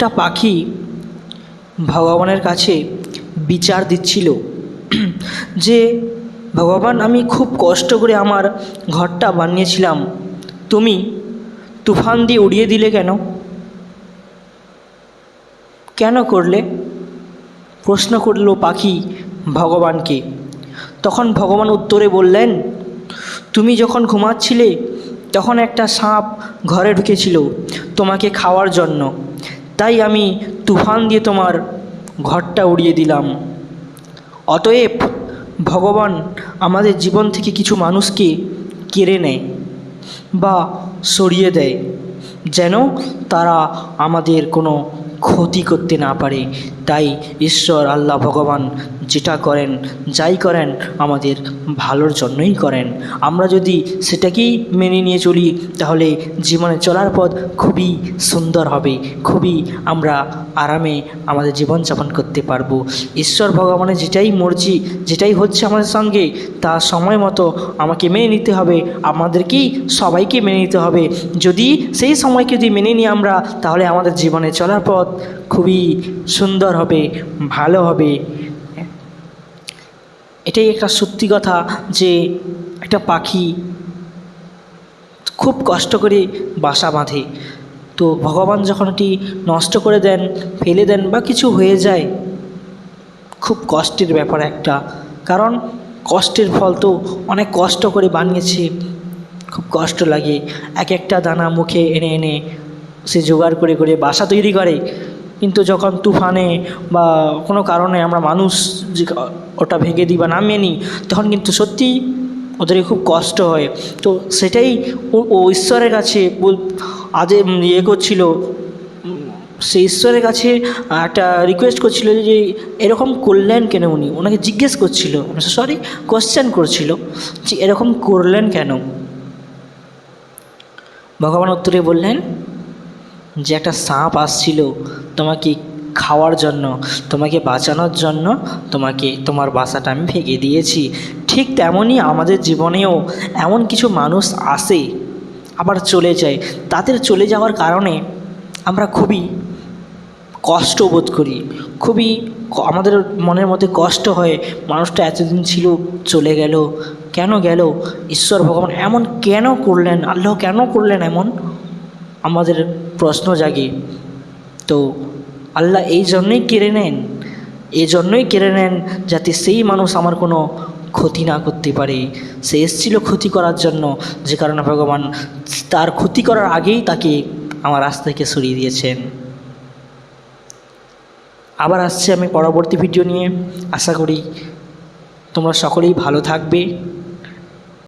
একটা পাখি ভগবানের কাছে বিচার দিচ্ছিল যে, ভগবান, আমি খুব কষ্ট করে আমার ঘরটা বানিয়েছিলাম। তুমি তুফান দিয়ে উড়িয়ে দিলে কেন? কেন করলে? প্রশ্ন করল পাখি ভগবানকে। তখন ভগবান উত্তরে বললেন, তুমি যখন ঘুমাচ্ছিলে, তখন একটা সাপ ঘরে ঢুকেছিল তোমাকে খাওয়ার জন্য। তাই আমি তুফান দিয়ে তোমার ঘরটা উড়িয়ে দিলাম। অতএব ভগবান আমাদের জীবন থেকে কিছু মানুষকে কেড়ে নেয় বা সরিয়ে দেয়, যেন তারা আমাদের কোনো ক্ষতি করতে না পারে। তাই ঈশ্বর, আল্লাহ ভগবান যেটা করেন, যাই করেন, আমাদের ভালোর জন্যই করেন। আমরা যদি সেটাকেই মেনে নিয়ে চলি, তাহলে জীবনে চলার পথ খুবই সুন্দর হবে, খুবই আমরা আরামে আমাদের জীবনযাপন করতে পারব। ঈশ্বর ভগবানের যেটাই মর্জি, যেটাই হচ্ছে আমাদের সঙ্গে, তা সময় মতো আমাকে মেনে নিতে হবে, আমাদেরকেই সবাইকে মেনে নিতে হবে। যদি সেই সময়কে যদি মেনে নিই আমরা, তাহলে আমাদের জীবনে চলার পথ খুবই সুন্দর হবে, ভালো হবে। এটাই একটা সত্যি কথা যে একটা পাখি খুব কষ্ট করে বাসা বাঁধে। তো ভগবান যখন এটি নষ্ট করে দেন, ফেলে দেন বা কিছু হয়ে যায়, খুব কষ্টের ব্যাপার একটা। কারণ কষ্টের ফল তো অনেক কষ্ট করে বানিয়েছে, খুব কষ্ট লাগে। এক একটা দানা মুখে এনে এনে সে জোগাড় করে করে বাসা তৈরি করে। কিন্তু যখন তুফানে বা কোনো কারণে আমরা মানুষ যে ওটা ভেঙে দিই বা নামিয়ে নিই, তখন কিন্তু সত্যিই ওদের খুব কষ্ট হয়। তো সেটাই ও ঈশ্বরের কাছে আজ ইয়ে করছিল, সে ঈশ্বরের কাছে একটা রিকোয়েস্ট করছিল যে এরকম করলেন কেন উনি? ওনাকে জিজ্ঞেস করছিল সরি কোশ্চেন করছিল যে এরকম করলেন কেন? ভগবান উত্তরে বললেন যে একটা সাপ আসছিল তোমাকে খাওয়ার জন্য, তোমাকে বাঁচানোর জন্য, তোমাকে, তোমার বাসাটা আমি ভেঙে দিয়েছি। ঠিক তেমনই আমাদের জীবনেও এমন কিছু মানুষ আসে, আবার চলে যায়। তাদের চলে যাওয়ার কারণে আমরা খুবই কষ্ট বোধ করি। খুবই আমাদের মনের মধ্যে কষ্ট হয়, মানুষটা এতদিন ছিল, চলে গেল, কেন গেল? ঈশ্বর ভগবান এমন কেন করলেন? আল্লাহ কেন করলেন এমন? আমাদের প্রশ্ন জাগে। তো আল্লাহ এই জন্যই কেড়ে নেন, এই জন্যই কেড়ে নেন যাতে সেই মানুষ আমার কোনো ক্ষতি না করতে পারে। সে এসেছিল ক্ষতি করার জন্য, যে কারণে ভগবান তার ক্ষতি করার আগেই তাকে আমার রাস্তা থেকে সরিয়ে দিয়েছেন। আবার আসছে আমি পরবর্তী ভিডিও নিয়ে। আশা করি তোমরা সকলেই ভালো থাকবে।